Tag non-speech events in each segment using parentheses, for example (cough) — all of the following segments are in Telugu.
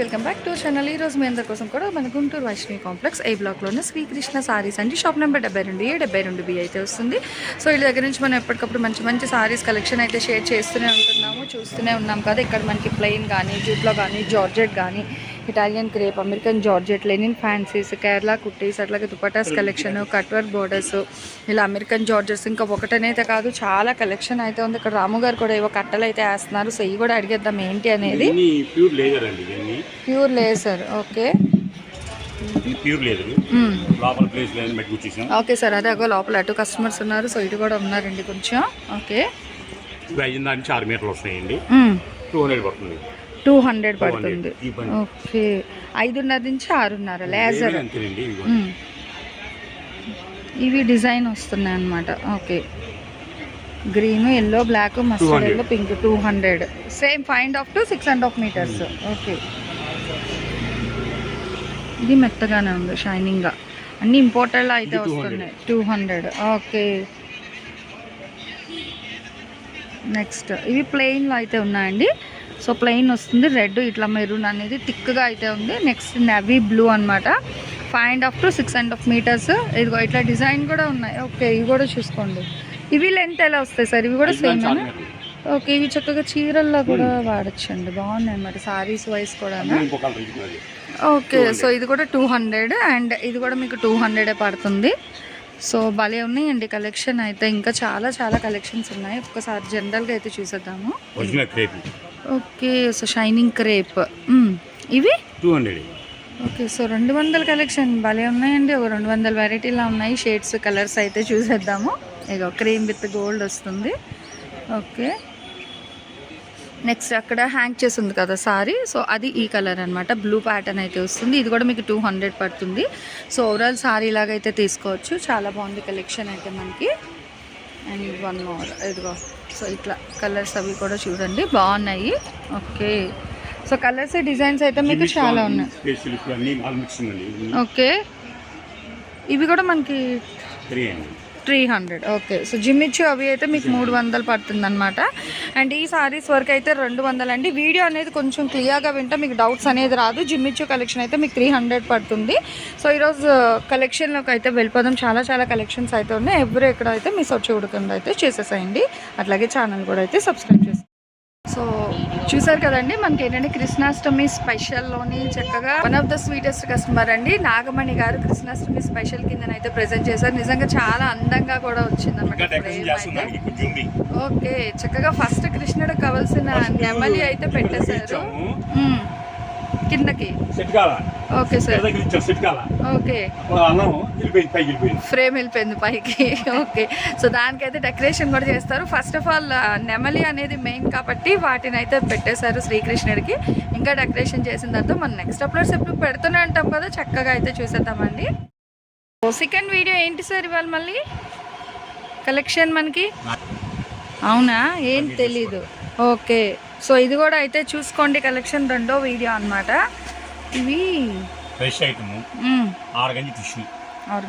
వెల్కమ్ బ్యాక్ టు ఛానల్ ఈ రోజు మీ అందరి కోసం కూడా మన గుంటూరు వైష్ణవి కాంప్లెక్స్ ఏ బ్లాక్లోనే శ్రీకృష్ణ సారీస్ అండి. షాప్ నెంబర్ డెబ్బై రెండు ఏ డెబ్బై రెండు బి అయితే వస్తుంది. సో వీళ్ళ దగ్గర నుంచి మనం ఎప్పటికప్పుడు మంచి మంచి సారీస్ కలెక్షన్ అయితే షేర్ చేస్తూనే ఉంటున్నాము చూస్తూనే ఉన్నాం కదా. ఇక్కడ మనకి ప్లెయిన్ కానీ జూట్లో కానీ జార్జెట్ కానీ Italian crepe American georgette linen fancies Kerala కుట్టీస్ అట్లాగే దుపటాస్ కలెక్షన్ కట్వర్ బోర్డర్స్ ఇలా అమెరికన్ జార్జెట్స్ ఇంకా ఒకటనైతే కాదు చాలా కలెక్షన్ అయితే ఉంది. ఇక్కడ రాము గారు కూడా ఏవో కట్టలు అయితే వేస్తున్నారు. సో ఇవి కూడా అడిగేద్దాం ఏంటి అనేది. Pure leather okay. Pure leather లోపల ప్లేస్ లేదని బట్టి వచ్చేసాం ఓకే సార్ అదే అగో లోపల అటు కస్టమర్స్ ఉన్నారు. సో ఇటు కూడా ఉన్నారండి కొంచెం. ఓకే. ఆరు మీటర్లు వస్తాయండి. టూ హండ్రెడ్ పడుతుంది. టూ హండ్రెడ్ పడుతుంది. ఓకే. ఐదున్నర నుంచి ఆరున్నర లేజర్. ఇవి డిజైన్ వస్తున్నాయి అన్నమాట okay. Green yellow black mustard 200. Yellow pink two hundred. Same find of to six and half meters. Okay. ఇది మెత్తగానే ఉంది షైనింగ్గా. అన్ని ఇంపోర్టెడ్ అయితే ఇది 200. వస్తున్నాయి. Two hundred. ఓకే. నెక్స్ట్ ఇవి ప్లెయిన్లో అయితే ఉన్నాయండి. సో ప్లెయిన్ వస్తుంది రెడ్ ఇట్లా మెరూన్ అనేది థిక్గా అయితే ఉంది. నెక్స్ట్ నవీ బ్లూ అన్నమాట. Five and half to six and half meters ఇదిగో ఇట్లా డిజైన్ కూడా ఉన్నాయి. ఓకే ఇవి కూడా చూసుకోండి. ఇవి లెంత్ ఎలా వస్తాయి సార్? ఇవి కూడా సేమ్. ఓకే ఇవి చక్కగా చీరల్లో కూడా వాడచ్చండి. బాగున్నాయి అన్నమాట సారీస్ వైస్ కూడా ఓకే సో ఇది కూడా టూ హండ్రెడ్ అండ్ ఇది కూడా మీకు టూ హండ్రెడే పడుతుంది. సో భలే ఉన్నాయండి కలెక్షన్ అయితే. ఇంకా చాలా చాలా కలెక్షన్స్ ఉన్నాయి. ఒక్కసారి జనరల్గా అయితే చూసేద్దాము. Okay so shining crepe. ఇవి? టూ హండ్రెడ్ ఓకే సో రెండు వందల కలెక్షన్. భలే ఉన్నాయండి. ఒక రెండు వందల వెరైటీలా ఉన్నాయి. షేడ్స్ కలర్స్ అయితే చూసేద్దాము. ఇగో క్రీమ్ విత్ గోల్డ్ వస్తుంది. ఓకే. నెక్స్ట్ అక్కడ హ్యాంగ్ చేసి ఉంది కదా సారీ. సో అది ఈ కలర్ అనమాట బ్లూ ప్యాటర్న్ అయితే వస్తుంది. ఇది కూడా మీకు టూ హండ్రెడ్ పడుతుంది. సో ఓవరాల్ సారీ లాగా అయితే తీసుకోవచ్చు. చాలా బాగుంది కలెక్షన్ అయితే మనకి. And one more. ఇదిగో. సో ఇట్లా కలర్స్ అవి కూడా చూడండి. బాగున్నాయి. ఓకే. సో కలర్స్ డిజైన్స్ అయితే మీకు చాలా ఉన్నాయి. ఓకే. ఇవి కూడా మనకి త్రీ హండ్రెడ్. ఓకే. సో జిమ్మిచ్చు అవి అయితే మీకు మూడు వందలు పడుతుంది అనమాట అండ్ ఈ సారీస్ వరకు అయితే రెండు వందలు అండి. వీడియో అనేది కొంచెం క్లియర్గా వింటే మీకు డౌట్స్ అనేది రాదు. జిమ్మిచ్చు కలెక్షన్ అయితే మీకు త్రీ హండ్రెడ్ పడుతుంది. సో ఈరోజు కలెక్షన్లోకి అయితే వెళ్ళిపోదాం. చాలా చాలా కలెక్షన్స్ అయితే ఉన్నాయి. ఎవరు ఎక్కడ అయితే మిస్ అవుట్ చూడకుండా అయితే చేసేసేయండి. అట్లాగే ఛానల్ కూడా అయితే సబ్స్క్రైబ్ చేసి సో చూసారు కదండి మనకి ఏంటంటే కృష్ణాష్టమి స్పెషల్లోని చక్కగా one of the sweetest customer అండి. నాగమణి గారు కృష్ణాష్టమి స్పెషల్ కింద అయితే ప్రెజెంట్ చేశారు. నిజంగా చాలా అందంగా కూడా వచ్చింది అనమాట ఓకే చక్కగా ఫస్ట్ కృష్ణుడు కావాల్సిన నెమలి అయితే పెట్టేశారు. కిందకి. Okay sir. దగ్గర ఓకే. అన్నం వెళ్ళిపోయింది పైకి వెళ్ళిపోయింది. ఫ్రేమ్ వెళ్ళిపోయింది పైకి. (laughs) ఓకే. సో దానికైతే డెకరేషన్ కూడా చేస్తారు. ఫస్ట్ ఆఫ్ ఆల్ నెమలి అనేది మెయిన్ కాబట్టి వాటిని అయితే పెట్టేశారు శ్రీకృష్ణుడికి. ఇంకా డెకరేషన్ చేసిన తర్వాత మనం నెక్స్ట్ అప్లోడ్స్ ఎప్పుడు పెడుతూనే ఉంటాం కదా చక్కగా అయితే చూసేద్దామండి. సెకండ్ వీడియో ఏంటి సార్ ఇవాళ మళ్ళీ? కలెక్షన్ మనకి? అవునా? ఏం తెలీదు. ఓకే. సో ఇది కూడా అయితే చూసుకోండి కలెక్షన్ రెండో వీడియో అన్నమాట. ఇవి? Fresh item. మ్మ్, ఆరు గంజి tissue.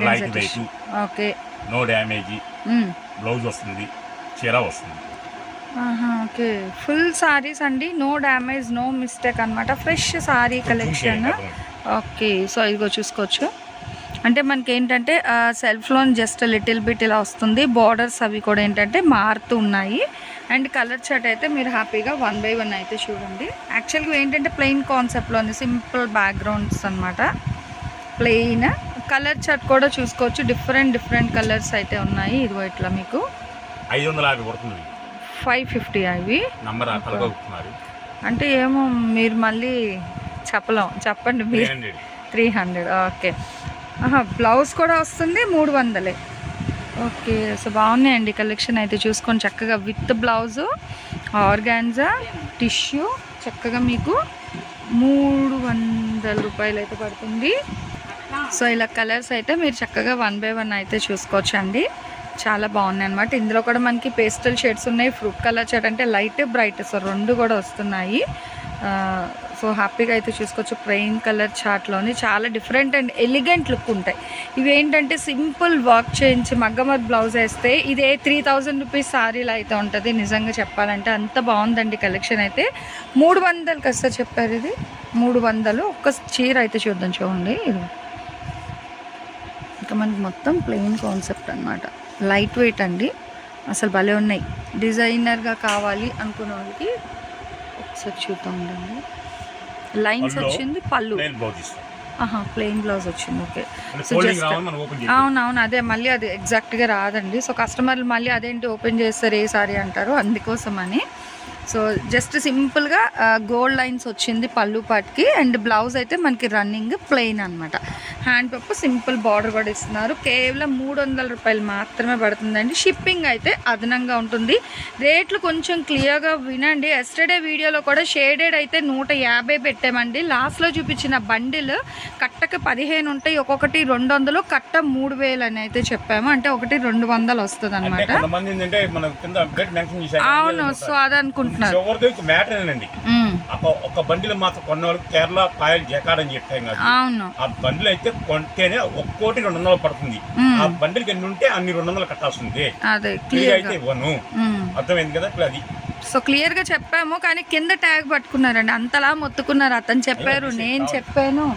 Light weight. Okay no damage. Blouse వస్తుంది. చీర వస్తుంది. ఓకే. ఫుల్ సారీస్ అండి. నో డ్యామేజ్ నో మిస్టేక్ అన్నమాట. Fresh sari collection okay. So ఇదిగో చూసుకోవచ్చు. అంటే మనకి ఏంటంటే సెల్ఫ్లో జస్ట్ లిటిల్ బిట్ ఇలా వస్తుంది. బార్డర్స్ అవి కూడా ఏంటంటే మారుతూ ఉన్నాయి. అండ్ కలర్ చార్ట్ అయితే మీరు హ్యాపీగా వన్ బై వన్ అయితే చూడండి. యాక్చువల్గా ఏంటంటే ప్లెయిన్ కాన్సెప్ట్లో ఉంది సింపుల్ బ్యాక్గ్రౌండ్స్ అనమాట ప్లెయిన్ కలర్ చార్ట్ కూడా చూసుకోవచ్చు. డిఫరెంట్ డిఫరెంట్ కలర్స్ అయితే ఉన్నాయి. ఇదిగో ఇట్లా మీకు. ఐదు వందల యాభై పడుతుంది. ఫైవ్ ఫిఫ్టీ అవి. నంబర్ అంటే ఏమో మీరు మళ్ళీ చెప్పలేం. చెప్పండి మీరు. త్రీ హండ్రెడ్ ఓకే బ్లౌజ్ కూడా వస్తుంది మూడు వందలే. ఓకే సో బాగున్నాయండి కలెక్షన్ అయితే చూసుకొని చక్కగా విత్ బ్లౌజు ఆర్గాన్జా టిష్యూ చక్కగా మీకు మూడు వందల రూపాయలు అయితే పడుతుంది. సో ఇలా కలర్స్ అయితే మీరు చక్కగా వన్ బై వన్ అయితే చూసుకోవచ్చు అండి చాలా బాగున్నాయి అనమాట ఇందులో కూడా మనకి పేస్టల్ షేడ్స్ ఉన్నాయి ఫ్రూట్ కలర్ షేడ్ అంటే లైట్ బ్రైట్ సో రెండు కూడా వస్తున్నాయి. సో హ్యాపీగా అయితే చూసుకోవచ్చు. ప్లెయిన్ కలర్ చార్ట్లోని చాలా డిఫరెంట్ అండ్ ఎలిగెంట్ లుక్ ఉంటాయి. ఇవి ఏంటంటే సింపుల్ వర్క్ చేయించి మగ్గమత్ బ్లౌజ్ వేస్తే ఇదే త్రీ థౌజండ్ రూపీస్ సారీలో అయితే ఉంటుంది. నిజంగా చెప్పాలంటే అంత బాగుందండి కలెక్షన్ అయితే. మూడు వందలకి వస్తా చెప్పారు ఇది. మూడు వందలు. ఒక్క చీర అయితే చూద్దాం చూడండి. ఇది ఇంకా మనకి మొత్తం ప్లెయిన్ కాన్సెప్ట్ అనమాట లైట్ వెయిట్ అండి. అసలు భలే ఉన్నాయి. డిజైనర్గా కావాలి అనుకున్న వాళ్ళకి ఒకసారి చూద్దాం ఉండండి. లైన్స్. వచ్చింది పళ్ళు. ప్లెయిన్ బ్లౌజ్ వచ్చింది ఓకే. సో చేయాలి అవునవును అదే మళ్ళీ అది ఎగ్జాక్ట్గా రాదండి. సో కస్టమర్లు మళ్ళీ అదేంటి ఓపెన్ చేస్తారు ఏ సారీ అంటారు అందుకోసమని. సో జస్ట్ సింపుల్గా గోల్డ్ లైన్స్ వచ్చింది పళ్ళు పాటికి అండ్ బ్లౌజ్ అయితే మనకి రన్నింగ్ ప్లెయిన్ అనమాట హ్యాండ్ పప్పు సింపుల్ బార్డర్ కూడా ఇస్తున్నారు. కేవలం మూడు వందల రూపాయలు మాత్రమే పడుతుందండి. షిప్పింగ్ అయితే అదనంగా ఉంటుంది. రేట్లు కొంచెం క్లియర్గా వినండి. ఎస్టర్డే వీడియోలో కూడా షేడెడ్ అయితే నూట యాభై పెట్టామండి. లాస్ట్లో చూపించిన బండిల్ కట్టక పదిహేను ఉంటాయి. ఒక్కొక్కటి రెండు వందలు కట్ట మూడు వేలు అని అయితే చెప్పాము. అంటే ఒకటి రెండు వందలు వస్తుంది అనమాట అవును. సో అది ఎవరిదో మ్యాటర్ ఉమ్, ఒక బండిలు మాత్రం కొన్న వాళ్ళకి కేరళ కాయలు జకాడ్ అని చెప్పాం కదా. అవును. ఆ బండిలు అయితే కొంటేనే ఒక్కోటి రెండు వందలు పడుతుంది. ఆ బండిలకి ఎన్ని ఉంటే అన్ని రెండు వందలు కట్టాల్సింది. క్లియర్ అయితే ఇవ్వను. అర్థమైంది కదా? ఇప్పుడు అది. సో క్లియర్గా చెప్పాము కానీ కింద ట్యాగ్ పట్టుకున్నారండి. అంతలా మొత్తుకున్నారు అతను చెప్పారు నేను చెప్పాను.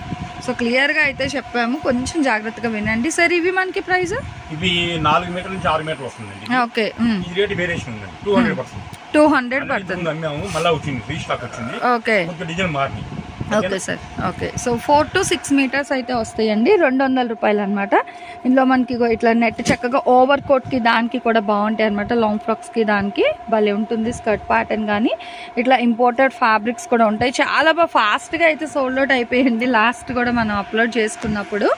సో క్లియర్గా అయితే చెప్పాము. కొంచెం జాగ్రత్తగా వినండి. సార్ ఇవి మనకి ప్రైస్? ఇవి నాలుగు మీటర్ల నుంచి ఆరు మీటర్లు వస్తుందండి. ఓకే. ఈ రేట్ వేరియేషన్ ఉందండి. Two hundred percent two hundred పడుతుంది. అమ్మాము మళ్ళీ వచ్చింది ఫ్రీ స్టాక్ వచ్చింది. ఓకే. కొంచెం డిజైన్ మారింది. Okay sir okay. So four to six meters అయితే వస్తాయండి రెండు వందల రూపాయలు అనమాట ఇందులో మనకి ఇట్లా నెట్ చక్కగా ఓవర్ కోట్కి దానికి కూడా బాగుంటాయి అనమాట లాంగ్ ఫ్రాక్స్కి దానికి. భలే ఉంటుంది స్కర్ట్ ప్యాటర్న్ కానీ. ఇట్లా ఇంపోర్టెడ్ ఫ్యాబ్రిక్స్ కూడా ఉంటాయి. చాలా బాగా ఫాస్ట్గా అయితే సోల్డ్ అవుట్ అయిపోయింది లాస్ట్ కూడా మనం అప్లోడ్ చేసుకున్నప్పుడు.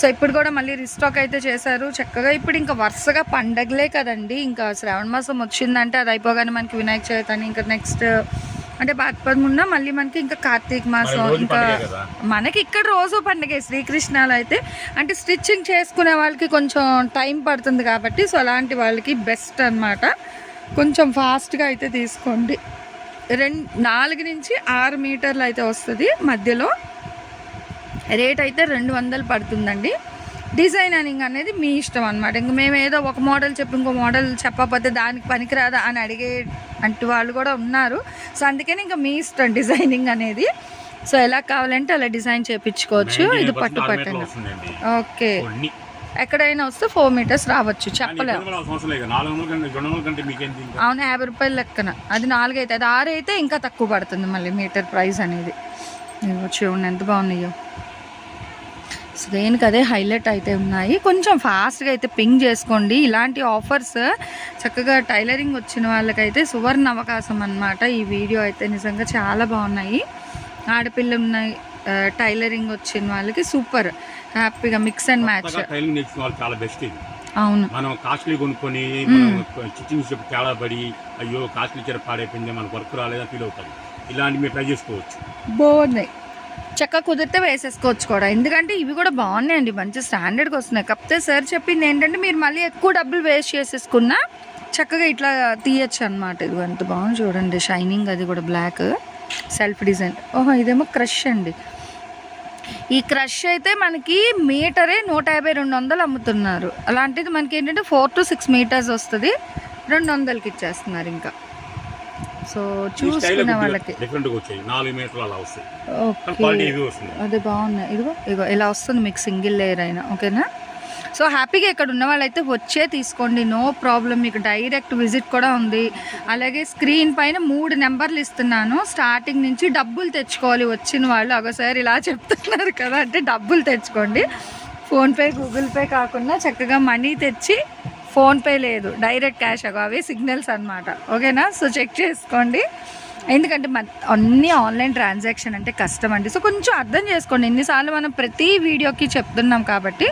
సో ఇప్పుడు కూడా మళ్ళీ రిస్టాక్ అయితే చేశారు. చక్కగా ఇప్పుడు ఇంకా వరుసగా పండగలే కదండి. ఇంకా శ్రావణ మాసం వచ్చిందంటే అది అయిపోగానే మనకి వినాయక చవితి అని ఇంకా నెక్స్ట్ అంటే పదమున్న మళ్ళీ మనకి ఇంకా కార్తీక మాసం ఇంకా. మనకి ఇక్కడ రోజు పండగే శ్రీకృష్ణాలు అయితే. అంటే స్టిచ్చింగ్ చేసుకునే వాళ్ళకి కొంచెం టైం పడుతుంది కాబట్టి సో అలాంటి వాళ్ళకి బెస్ట్ అన్నమాట. కొంచెం ఫాస్ట్గా అయితే తీసుకోండి. రెండు నాలుగు నుంచి ఆరు మీటర్లు అయితే వస్తుంది మధ్యలో. రేట్ అయితే రెండు వందలు పడుతుందండి. డిజైనరింగ్ అనేది మీ ఇష్టం అనమాట ఇంక మేము ఏదో ఒక మోడల్ చెప్పి ఇంకో మోడల్ చెప్పకపోతే దానికి పనికిరాదా అని అడిగే అంటు వాళ్ళు కూడా ఉన్నారు. సో అందుకని ఇంకా మీ ఇష్టం డిజైనింగ్ అనేది. సో ఎలా కావాలంటే అలా డిజైన్ చేపించుకోవచ్చు. ఇది పట్టు పట్టండి ఓకే. ఎక్కడైనా వస్తే ఫోర్ మీటర్స్ రావచ్చు. కానీ చెప్పలేము. ఇక్కడ కూడా అవసరం లేదు నాలుగు వందల కంటే రెండు వందల కంటే మీకేంటి ఇంకా? అవును యాభై రూపాయల లెక్కన. అది నాలుగు అయితే అది ఆరు అయితే ఇంకా తక్కువ పడుతుంది మళ్ళీ మీటర్ ప్రైస్ అనేది. చూడండి ఎంత బాగున్నాయో. సో దేనికి అదే హైలైట్ అయితే ఉన్నాయి. కొంచెం ఫాస్ట్గా అయితే పింగ్ చేసుకోండి. ఇలాంటి ఆఫర్స్ చక్కగా టైలరింగ్ వచ్చిన వాళ్ళకైతే సువర్ణ అవకాశం అన్నమాట. ఈ వీడియో అయితే నిజంగా చాలా బాగున్నాయి. ఆడపిల్ల ఉన్నాయి టైలరింగ్ వచ్చిన వాళ్ళకి సూపర్. హ్యాపీగా మిక్స్ అండ్ మ్యాచ్. చాలా బెస్ట్ అవును. మనం కాస్ట్లీ కొనుక్కొని స్టిచ్చింగ్ చెప్పి తేడా పడి అయ్యో కాస్ట్లీ చీర పాడైపోయింది మనకు వర్క్ రాలేదని ఫీల్ అవుతారు ఇలాంటివి మీరు ట్రై చేసుకోవచ్చు. బాగున్నాయి. చక్కగా కుదిరితే వేసేసుకోవచ్చు కూడా. ఎందుకంటే ఇవి కూడా బాగున్నాయండి మంచి స్టాండర్డ్గా వస్తున్నాయి. కాకపోతే సార్ చెప్పింది ఏంటంటే మీరు మళ్ళీ ఎక్కువ డబ్బులు వేస్ట్ చేసేసుకున్నా చక్కగా ఇట్లా తీయచ్చు అనమాట ఇది ఎంత బాగుంది చూడండి షైనింగ్ అది కూడా బ్లాక్ సెల్ఫ్ డిజైన్ ఓహో ఇదేమో క్రష్ అండి. ఈ క్రష్ అయితే మనకి మీటరే నూట యాభై రెండు వందలు అమ్ముతున్నారు. అలాంటిది మనకి ఏంటంటే ఫోర్ టు సిక్స్ మీటర్స్ వస్తుంది. రెండు వందలకి ఇచ్చేస్తున్నారు ఇంకా. సో చూసుకునే వాళ్ళకి. వచ్చాయి. నాలుగు మీటర్లు అలా వస్తాయి. అదే బాగున్నాయి ఇదిగో ఇగో ఇలా వస్తుంది మీకు సింగిల్ లేయర్ అయినా. ఓకేనా? సో హ్యాపీగా ఇక్కడ ఉన్న వాళ్ళైతే వచ్చే తీసుకోండి. No problem. మీకు డైరెక్ట్ విజిట్ కూడా ఉంది. అలాగే స్క్రీన్ పైన మూడు నెంబర్లు ఇస్తున్నాను. స్టార్టింగ్ నుంచి డబ్బులు తెచ్చుకోవాలి వచ్చిన వాళ్ళు. ఒకసారి ఇలా చెప్తున్నారు కదా అంటే డబ్బులు తెచ్చుకోండి. ఫోన్పే గూగుల్ పే కాకుండా చక్కగా మనీ తెచ్చి ఫోన్పే లేదు. డైరెక్ట్ క్యాష్ అగో సిగ్నల్స్ అన్నమాట. ఓకేనా? సో చెక్ చేసుకోండి. ఎందుకంటే మన అన్నీ ఆన్లైన్ ట్రాన్సాక్షన్ అంటే కష్టం అండి. సో కొంచెం అర్థం చేసుకోండి. ఎన్నిసార్లు మనం ప్రతి వీడియోకి చెప్తున్నాం కాబట్టి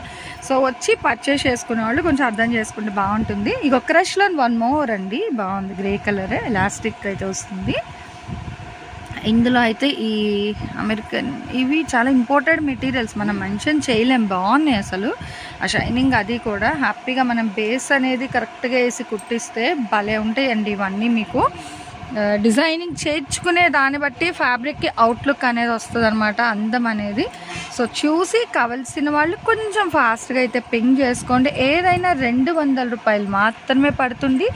సో వచ్చి పర్చేస్ చేసుకునే వాళ్ళు కొంచెం అర్థం చేసుకుంటే బాగుంటుంది. ఇక క్రష్లో వన్ మోర్ అండి. బాగుంది. గ్రే కలర్ ఎలాస్టిక్ అయితే వస్తుంది. ఇందులో అయితే ఈ అమెరికన్ ఇవి చాలా ఇంపార్టెంట్ మెటీరియల్స్. మనం మెన్షన్ చేయలేం. బాగున్నాయి అసలు. ఆ షైనింగ్ అది కూడా. హ్యాపీగా మనం బేస్ అనేది కరెక్ట్గా వేసి కుట్టిస్తే భలే ఉంటాయండి ఇవన్నీ మీకు. డిజైనింగ్ చేర్చుకునే దాన్ని బట్టి ఫ్యాబ్రిక్కి అవుట్లుక్ అనేది వస్తుంది అనమాట అందం అనేది. సో చూసి కావలసిన వాళ్ళు కొంచెం ఫాస్ట్గా అయితే పింగ్ చేసుకోండి. ఏదైనా రెండు వందల రూపాయలు మాత్రమే పడుతుంది.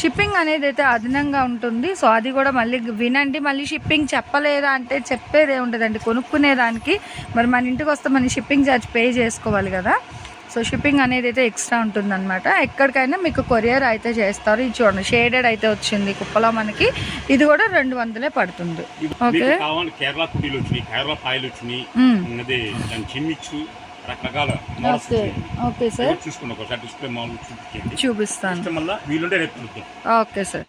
షిప్పింగ్ అనేది అయితే అదనంగా ఉంటుంది. సో అది కూడా మళ్ళీ వినండి. మళ్ళీ షిప్పింగ్ చెప్పలేదా అంటే చెప్పేదే ఉండదండి. కొనుక్కునేదానికి మరి మన ఇంటికి వస్తే మన షిప్పింగ్ ఛార్జ్ పే చేసుకోవాలి కదా. సో షిప్పింగ్ అనేది అయితే ఎక్స్ట్రా ఉంటుందన్నమాట. ఎక్కడికైనా మీకు కొరియర్ అయితే చేస్తారు. ఇది చూడండి షేడెడ్ అయితే వచ్చింది కుప్పలో మనకి. ఇది కూడా రెండు వందలే పడుతుంది. ఓకే. కేరళ కుటీలు వచ్చినాయి కేరళ పాయలు వచ్చినాయి. రకరకాల ఓకే. సార్. ఎవరు చూసుకోండి ఒకసారి డిస్ప్లే మామూలు చూపించండి. చూపిస్తాను. Okay sir.